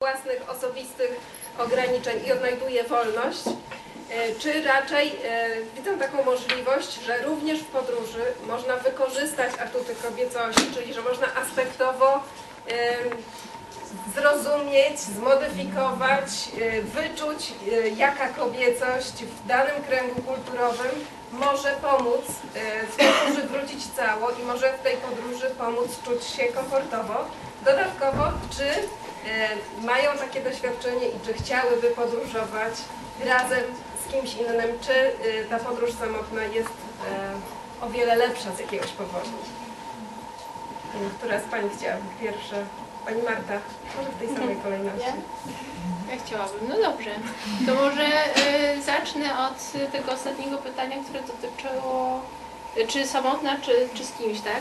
własnych osobistych ograniczeń i odnajduje wolność, e, czy raczej e, widzą taką możliwość, że również w podróży można wykorzystać atuty kobiecości, czyli że można aspektowo zrozumieć, zmodyfikować, e, wyczuć, jaka kobiecość w danym kręgu kulturowym może pomóc z podróży wrócić cało i może w tej podróży pomóc czuć się komfortowo. Dodatkowo, czy e, mają takie doświadczenie i czy chciałyby podróżować razem z kimś innym, czy e, ta podróż samotna jest e, o wiele lepsza z jakiegoś powodu. Która z Pań chciałaby pierwsza? Pani Marta, może w tej samej kolejności. Ja chciałabym. No dobrze. To może y, zacznę od y, tego ostatniego pytania, które dotyczyło y, czy samotna, czy, czy z kimś, tak?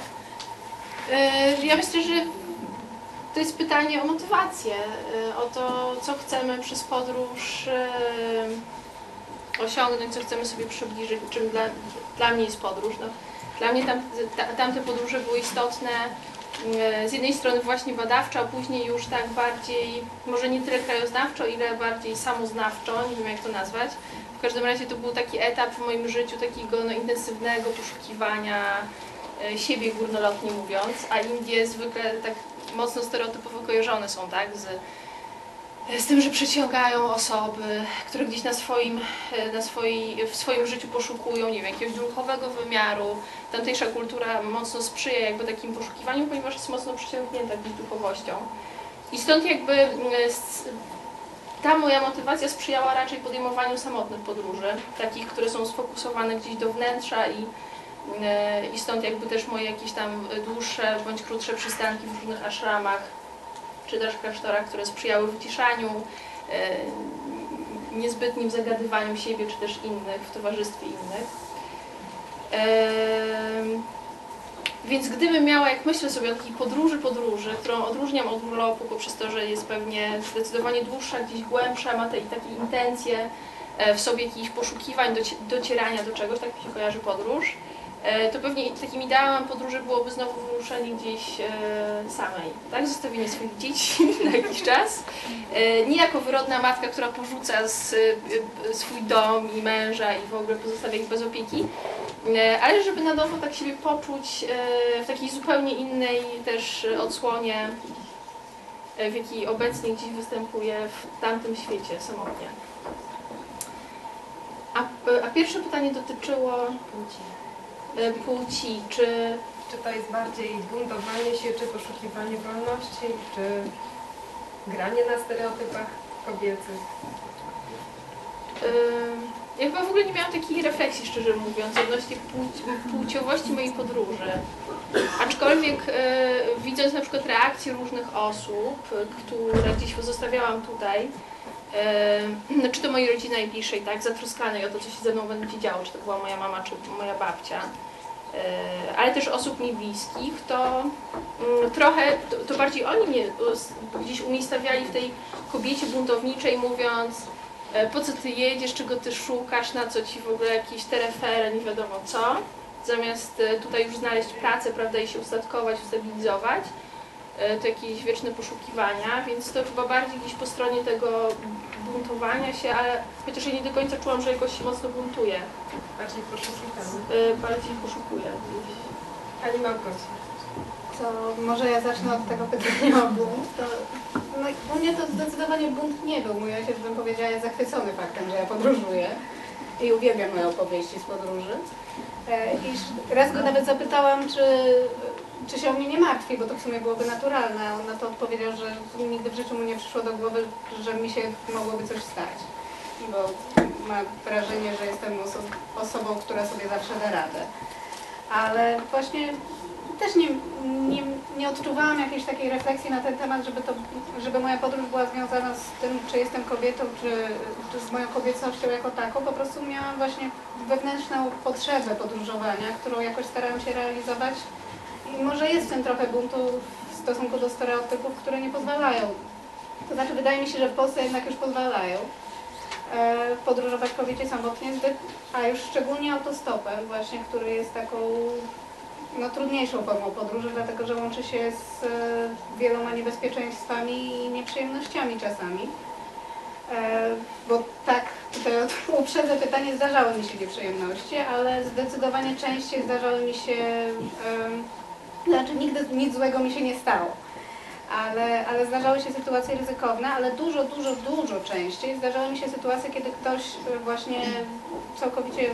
Y, ja myślę, że to jest pytanie o motywację, y, o to, co chcemy przez podróż y, osiągnąć, co chcemy sobie przybliżyć, czym dla, dla mnie jest podróż. No, dla mnie tam, ta, tamte podróże były istotne e, z jednej strony właśnie badawczo, a później już tak bardziej, może nie tyle krajoznawczo, ile bardziej samoznawczo, nie wiem jak to nazwać. W każdym razie to był taki etap w moim życiu takiego no, intensywnego poszukiwania siebie górnolotnie mówiąc, a Indie zwykle tak mocno stereotypowo kojarzone są, tak, z, z tym, że przyciągają osoby, które gdzieś na swoim, e, na swojej, w swoim życiu poszukują, nie wiem, jakiegoś duchowego wymiaru. Tamtejsza kultura mocno sprzyja jakby takim poszukiwaniu, ponieważ jest mocno przyciągnięta gdzieś duchowością. I stąd jakby s- ta moja motywacja sprzyjała raczej podejmowaniu samotnych podróży, takich, które są sfokusowane gdzieś do wnętrza i, e, i stąd jakby też moje jakieś tam dłuższe bądź krótsze przystanki w różnych ashramach, czy też klasztorach, które sprzyjały wyciszaniu, e, niezbytnim zagadywaniu siebie, czy też innych, w towarzystwie innych. Em, Więc gdybym miała, jak myślę sobie o takiej podróży, podróży, którą odróżniam od urlopu poprzez to, że jest pewnie zdecydowanie dłuższa, gdzieś głębsza, ma te, takie intencje e, w sobie jakichś poszukiwań, doci- docierania do czegoś, tak mi się kojarzy podróż, e, to pewnie takim ideałem podróży byłoby znowu wyruszenie gdzieś e, samej, tak? Zostawienie swoich dzieci na jakiś czas. E, Nie jako wyrodna matka, która porzuca e, swój dom i męża i w ogóle pozostawia ich bez opieki, E, ale żeby na nowo tak siebie poczuć e, w takiej zupełnie innej też e, odsłonie, e, w jakiej obecnie gdzieś występuje w tamtym świecie samotnie. A, a pierwsze pytanie dotyczyło e, płci. Czy Czy to jest bardziej buntowanie się, czy poszukiwanie wolności, czy granie na stereotypach kobiecych? Ym, Ja chyba w ogóle nie miałam takiej refleksji, szczerze mówiąc, odnośnie płci, płciowości mojej podróży. Aczkolwiek y, widząc na przykład reakcje różnych osób, które gdzieś zostawiałam tutaj, no, czy to mojej rodziny najbliższej, tak, zatroskanej o to, co się ze mną będzie działo, czy to była moja mama, czy moja babcia, y, ale też osób mi bliskich, to mm, trochę, to, to bardziej oni mnie gdzieś umiejscowiali w tej kobiecie buntowniczej, mówiąc, E, po co ty jedziesz, czego ty szukasz, na co ci w ogóle jakieś terefery, nie wiadomo co, zamiast e, tutaj już znaleźć pracę, prawda, i się ustatkować, ustabilizować, e, to jakieś wieczne poszukiwania, więc to chyba bardziej gdzieś po stronie tego buntowania się, ale chociaż ja nie do końca czułam, że jakoś się mocno buntuje, Bardziej poszukiwanie. e, bardziej poszukuję gdzieś. Pani Małgosia. To może ja zacznę od tego pytania o bunt. To, no, u mnie to zdecydowanie bunt nie był. Mój ojciec, bym powiedziała, jest zachwycony faktem, że ja podróżuję i uwielbiam moje opowieści z podróży. E, I raz go nawet zapytałam, czy, czy się o mnie nie martwi, bo to w sumie byłoby naturalne. On na to odpowiedział, że nigdy w życiu mu nie przyszło do głowy, że mi się mogłoby coś stać. Bo ma wrażenie, że jestem oso- osobą, która sobie zawsze da radę. Ale właśnie też nie, nie, nie odczuwałam jakiejś takiej refleksji na ten temat, żeby, to, żeby moja podróż była związana z tym, czy jestem kobietą, czy, czy z moją kobiecością jako taką. Po prostu miałam właśnie wewnętrzną potrzebę podróżowania, którą jakoś starałam się realizować. I może jest trochę buntu w stosunku do stereotypów, które nie pozwalają. To znaczy, wydaje mi się, że w Polsce jednak już pozwalają e, podróżować kobiecie samotnie, a już szczególnie autostopem właśnie, który jest taką no, trudniejszą formą podróży, dlatego że łączy się z e, wieloma niebezpieczeństwami i nieprzyjemnościami czasami. E, Bo tak, tutaj uprzedzę pytanie, zdarzały mi się nieprzyjemności, ale zdecydowanie częściej zdarzały mi się, znaczy nigdy nic złego mi się nie stało. Ale, ale zdarzały się sytuacje ryzykowne, ale dużo, dużo, dużo częściej zdarzały mi się sytuacje, kiedy ktoś e, właśnie całkowicie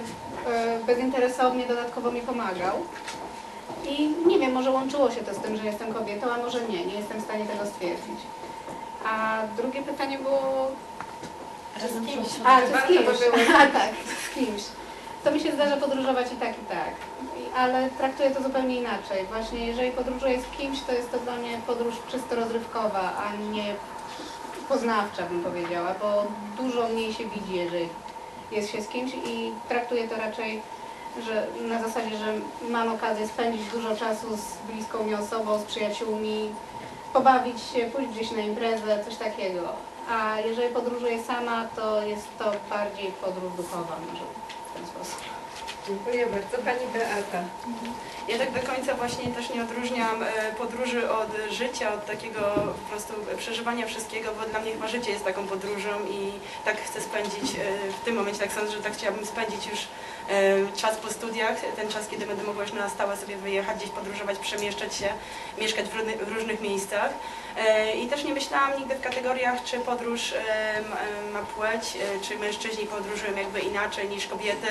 e, bezinteresownie dodatkowo mi pomagał. I nie wiem, może łączyło się to z tym, że jestem kobietą, a może nie, nie jestem w stanie tego stwierdzić. A drugie pytanie było Razem kimś. z a, czy z kimś? A, tak, z kimś. To mi się zdarza podróżować i tak, i tak. Ale traktuję to zupełnie inaczej. Właśnie jeżeli podróżuję z kimś, to jest to dla mnie podróż czysto rozrywkowa, a nie poznawcza, bym powiedziała, bo dużo mniej się widzi, jeżeli jest się z kimś i traktuję to raczej że na zasadzie, że mam okazję spędzić dużo czasu z bliską mi osobą, z przyjaciółmi, pobawić się, pójść gdzieś na imprezę, coś takiego. A jeżeli podróżuję sama, to jest to bardziej podróż duchowa może w ten sposób. Dziękuję bardzo. Pani Beata. Ja tak do końca właśnie też nie odróżniam e, podróży od życia, od takiego po prostu przeżywania wszystkiego, bo dla mnie chyba życie jest taką podróżą i tak chcę spędzić e, w tym momencie, tak sądzę, że tak chciałabym spędzić już czas po studiach, ten czas, kiedy będę mogła już na stałe sobie wyjechać, gdzieś podróżować, przemieszczać się, mieszkać w różnych, miejscach. E, I też nie myślałam nigdy w kategoriach, czy podróż e, ma- płeć, e, czy mężczyźni podróżują jakby inaczej niż kobiety.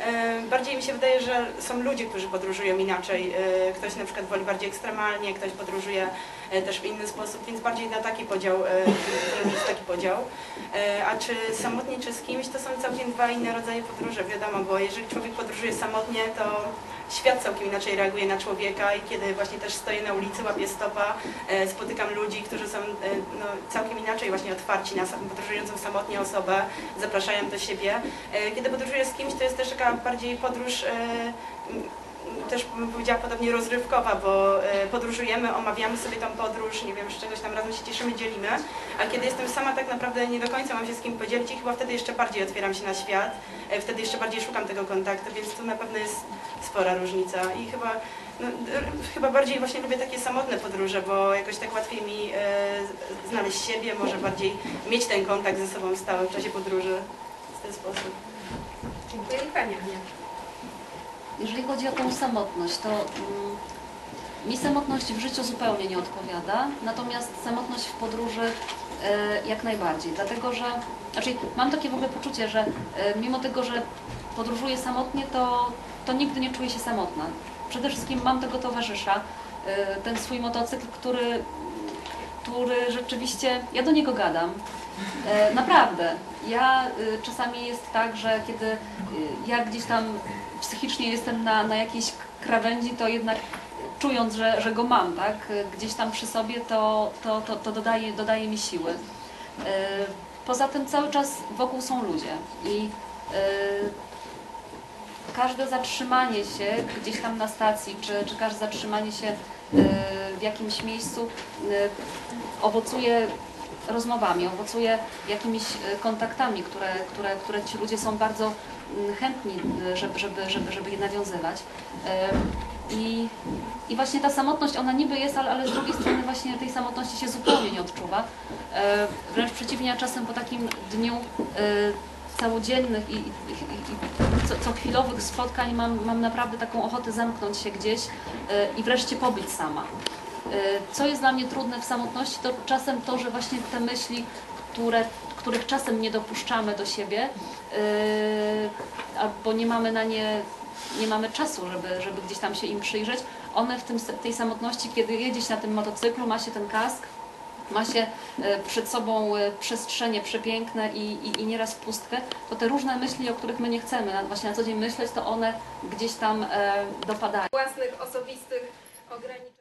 E, Bardziej mi się wydaje, że są ludzie, którzy podróżują inaczej. E, Ktoś na przykład woli bardziej ekstremalnie, ktoś podróżuje e, też w inny sposób, więc bardziej na taki podział, e, taki podział. E, A czy samotnie, czy z kimś, to są całkiem dwa inne rodzaje podróży, wiadomo, bo jeżeli człowiek podróżuje samotnie, to świat całkiem inaczej reaguje na człowieka i kiedy właśnie też stoję na ulicy, łapię stopa, e, spotykam ludzi, którzy są e, no, całkiem inaczej właśnie otwarci na podróżującą samotnie osobę, zapraszają do siebie. E, Kiedy podróżuję z kimś, to jest też taka bardziej podróż, też bym powiedziała podobnie rozrywkowa, bo e, podróżujemy, omawiamy sobie tą podróż, nie wiem, z czegoś tam razem się cieszymy, dzielimy, a kiedy jestem sama, tak naprawdę nie do końca mam się z kim podzielić i chyba wtedy jeszcze bardziej otwieram się na świat, e, wtedy jeszcze bardziej szukam tego kontaktu, więc tu na pewno jest spora różnica i chyba, no, chyba bardziej właśnie lubię takie samotne podróże, bo jakoś tak łatwiej mi e, znaleźć siebie, może bardziej mieć ten kontakt ze sobą stały w czasie podróży w ten sposób. Dziękuję i Pani Ania. Jeżeli chodzi o tą samotność, to mm, mi samotność w życiu zupełnie nie odpowiada, natomiast samotność w podróży e, jak najbardziej, dlatego że, znaczy mam takie w ogóle poczucie, że e, mimo tego, że podróżuję samotnie, to, to nigdy nie czuję się samotna. Przede wszystkim mam tego towarzysza, e, ten swój motocykl, który, który rzeczywiście, ja do niego gadam, Naprawdę. Ja y, czasami jest tak, że kiedy y, ja gdzieś tam psychicznie jestem na, na jakiejś krawędzi, to jednak czując, że, że go mam, tak, y, gdzieś tam przy sobie, to, to, to, to dodaje, dodaje mi siły. Poza tym cały czas wokół są ludzie i każde zatrzymanie się gdzieś tam na stacji, czy, czy każde zatrzymanie się w jakimś miejscu owocuje rozmowami, owocuje jakimiś y, kontaktami, które, które, które ci ludzie są bardzo mm, chętni, y, żeby, żeby, żeby, żeby je nawiązywać. Y, I, I właśnie ta samotność, ona niby jest, ale, ale z drugiej strony właśnie tej samotności się zupełnie nie odczuwa. Wręcz przeciwnie, czasem po takim dniu całodziennych i, i, i co, co chwilowych spotkań mam, mam naprawdę taką ochotę zamknąć się gdzieś i wreszcie pobyć sama. Y, Co jest dla mnie trudne w samotności, to czasem to, że właśnie te myśli, które, których czasem nie dopuszczamy do siebie, yy, albo nie mamy na nie, nie mamy czasu, żeby, żeby gdzieś tam się im przyjrzeć, one w tym, tej samotności, kiedy jedzie się na tym motocyklu, ma się ten kask, ma się e, przed sobą przestrzenie przepiękne i, i, i nieraz pustkę, to te różne myśli, o których my nie chcemy właśnie na co dzień myśleć, to one gdzieś tam e, dopadają. Własnych, osobistych ograniczeń.